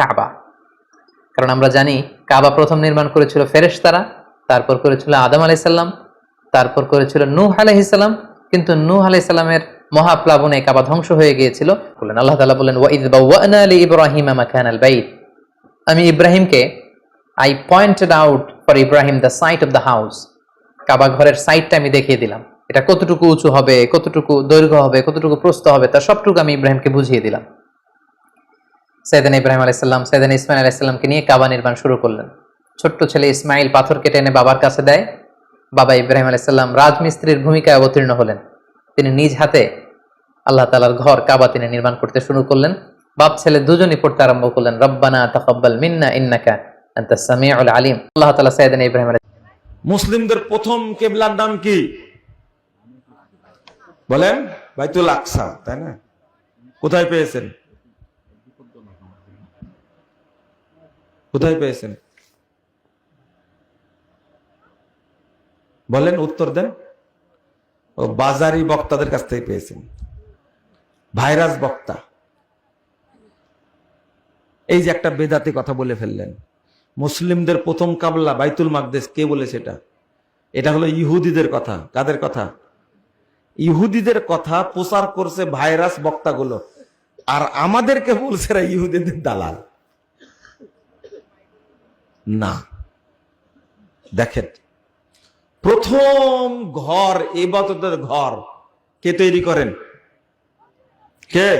কাবা। কারণ আমরা জানি কাবা প্রথম নির্মাণ করেছিল ফেরেশতারা, তারপর করেছিল আদম আলাইসাল্লাম তারপর করেছিল নূহ আলাইহিসাল্লাম কিন্তু নূহ আলাইসাল্লামের মহাপ্লাবনে কাবা ধ্বংস হয়ে গিয়েছিল। বললেন, আল্লাহ তাআলা বললেন ওয়াইদ বাওয়ানা লি ইব্রাহিম মাকানাল বাইত। আমি ইব্রাহিমকে I pointed out for Ibrahim the site of the house Kaaba ঘরের সাইটটা আমি দেখিয়ে দিলাম। এটা কতটুকু উঁচু হবে, কতটুকু দৈর্ঘ্য হবে, কতটুকু প্রস্থ হবে তা সবটুকু আমি ইব্রাহিমকে বুঝিয়ে দিলাম। সৈদান ইব্রাহিম আলাইসাল্লাম সৈদান ইসমাইল আলাইসাল্লামকে নিয়ে কাবা নির্মাণ শুরু করলেন। ছোট্ট ছেলে ইসমাইল পাথর কেটে এনে বাবার কাছে দেয়। বাবা ইব্রাহিম আলাইসাল্লাম রাজমিস্ত্রির ভূমিকায় অবতীর্ণ হলেন। তিনি নিজ হাতে আল্লাহ তালার ঘর কাবা তিনি নির্মাণ করতে শুরু করলেন। বাপ ছেলে দুজনই পড়তে আরম্ভ করলেন। রব্বানা তাকাব্বাল মিন্না ইন্নাকা আনতাস সামিউল আলিম। আল্লাহ তাআলা সৈয়দনা ইব্রাহিম মুসলিমদের প্রথম কেবলার নাম কি? বলেন, বাইতুল আকসা, তাই না? কোথায় পেয়েছেন? কোথায় পেয়েছেন? বলেন উত্তর দেন। ও বাজারি বক্তাদের কাছ থেকে পেয়েছেন। ভাইরাস বক্তা। এই যে একটা বেদাতি কথা বলে ফেললেন। মুসলিমদের প্রথম কাবলা বাইতুল মাকদেশ, কে বলে সেটা? এটা হলো ইহুদিদের কথা। কাদের কথা? ইহুদিদের কথা প্রচার করছে ভাইরাস বক্তাগুলো। আর আমাদেরকে বলছে ইহুদিদের দালাল। না। দেখেন, প্রথম ঘর ইবাদতের ঘর কে তৈরি করেন? কে?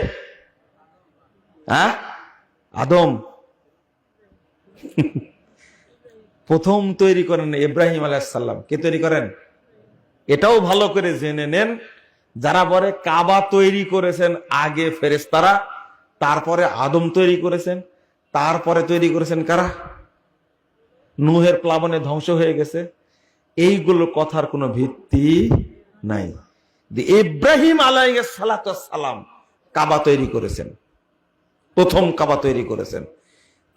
হ্যাঁ? আদম। প্রথম তৈরি করেন ইব্রাহিম আলাইসাল্লাম কে তৈরি করেন? এটাও ভালো করে জেনে নেন, যারা বলে কাবা তৈরি করেছেন আগে ফেরেস্তারা তারপরে আদম তৈরি করেছেন, তারপরে তৈরি করেছেন কারা? নুহের প্লাবনে ধ্বংস হয়ে গেছে। এইগুলো কথার কোনো ভিত্তি নাই। ইব্রাহিম সালাম কাবা তৈরি করেছেন, প্রথম কাবা তৈরি করেছেন।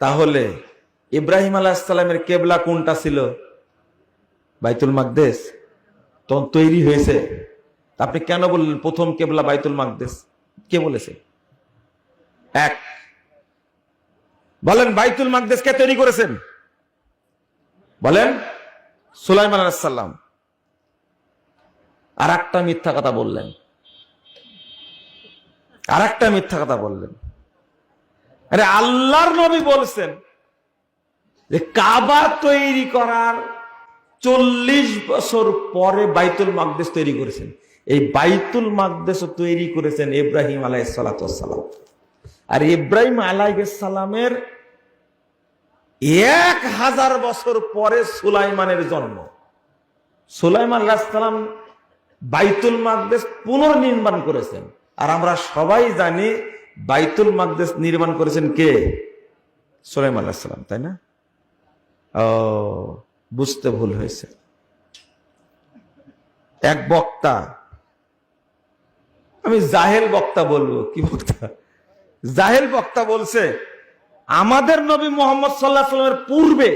তাহলে ইব্রাহিম আলাহিসাল্লামের কেবলা কোনটা ছিল? বাইতুল মাকদেশ তখন তৈরি হয়েছে। আপনি কেন বললেন প্রথম কেবলা বাইতুল মাকদেশ কে বলেছে? এক। বলেন, বাইতুল মাকদেশ কে তৈরি করেছেন? বলেন, সুলাইমান আলাইসাল্লাম আর একটা মিথ্যা কথা বললেন। আর একটা মিথ্যা কথা বললেন। আরে আল্লাহর নবী বলছেন যে কাবা তৈরি করার চল্লিশ বছর পরে বাইতুল মাকদেশ তৈরি করেছেন। এই বাইতুল মাকদেশ তৈরি করেছেন ইব্রাহিম আলাইসালাম আর ইব্রাহিম আলাইসালামের এক হাজার বছর পরে সুলাইমানের জন্ম। সুলাইমান আলাহিসাল্লাম বাইতুল মাকদেশ পুনর্নির্মাণ করেছেন। আর আমরা সবাই জানি বাইতুল মাকদেশ নির্মাণ করেছেন কে? সুলাইমান আলাহিসাল্লাম তাই না? ও, বুঝতে ভুল হয়েছে। এক বক্তা, আমি জাহেল বক্তা বলব, কি বক্তা? জাহেল বক্তা বলছে আমাদের নবী মোহাম্মদ সাল্লাহ সাল্লামের পূর্বে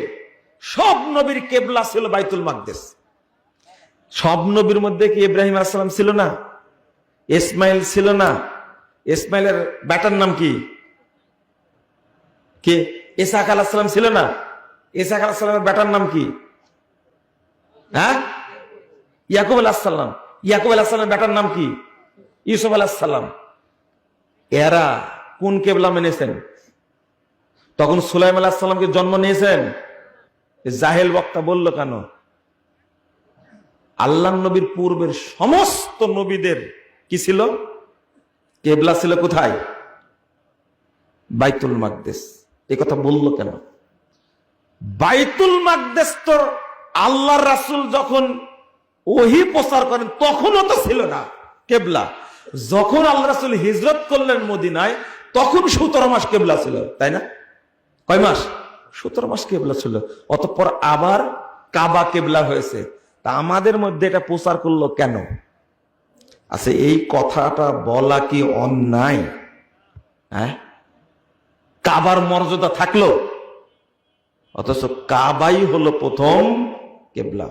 সব নবীর কেবলা ছিল বাইতুল মাকদেশ সব নবীর মধ্যে কি ইব্রাহিম আসসালাম ছিল না? ইসমাইল ছিল না? ইসমাইলের ব্যাটার নাম কি? কে? ইসাক আলাহাম ছিল না? ইসাক আলাহামের ব্যাটার নাম কি? হ্যাঁ? ইয়াকুব আলাহাল্লাম ইয়াকুব আলাহামের ব্যাটার নাম কি? ইউসুফ আলাহাল্লাম এরা কোন কেবলা মেনেছেন? তখন সুলাইম আলাহাল্লামকে জন্ম নিয়েছেন। জাহেল বক্তা বলল, কেন? আল্লাহ নবীর পূর্বের সমস্ত নবীদের কি ছিল? কেবলা ছিল কোথায়? বাইতুল মাকদেশ এ কথা বলল কেন? বাইতুল মাকদেশ তো আল্লাহ রাসুল যখন ওহি প্রচার করেন, তখনও তো ছিল না কেবলা। যখন আল্লাহ রাসুল হিজরত করলেন মদিনায়, তখন সতেরো মাস কেবলা ছিল, তাই না? কয় মাস? সতেরো মাস কেবলা ছিল। অতঃপর আবার কাবা কেবলা হয়েছে। তা আমাদের মধ্যে এটা প্রচার করল কেন? আচ্ছা এই কথাটা বলা কি অন্যায়? হ্যাঁ? কাবার মর্যাদা থাকল? অথচ কাবাই হলো প্রথম কেবলা।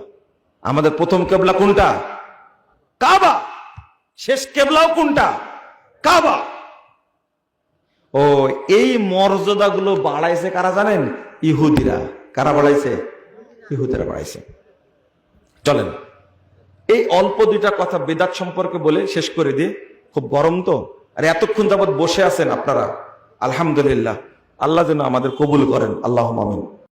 আমাদের প্রথম কেবলা কোনটা? কাবা! শেষ কেবলাও কোনটা? কাবা! ও, এই মর্যাদাগুলো বাড়াইছে কারা জানেন? ইহুদিরা। কারা বাড়াইছে? ইহুদিরা বাড়াইছে। চলেন, এই অল্প দুইটা কথা বেদাত সম্পর্কে বলে শেষ করে দিয়ে খুব গরম তো। আর এতক্ষণ যাবৎ বসে আছেন আপনারা। আলহামদুলিল্লাহ। আল্লাহ যেন আমাদের কবুল করেন। আল্লাহ মামিন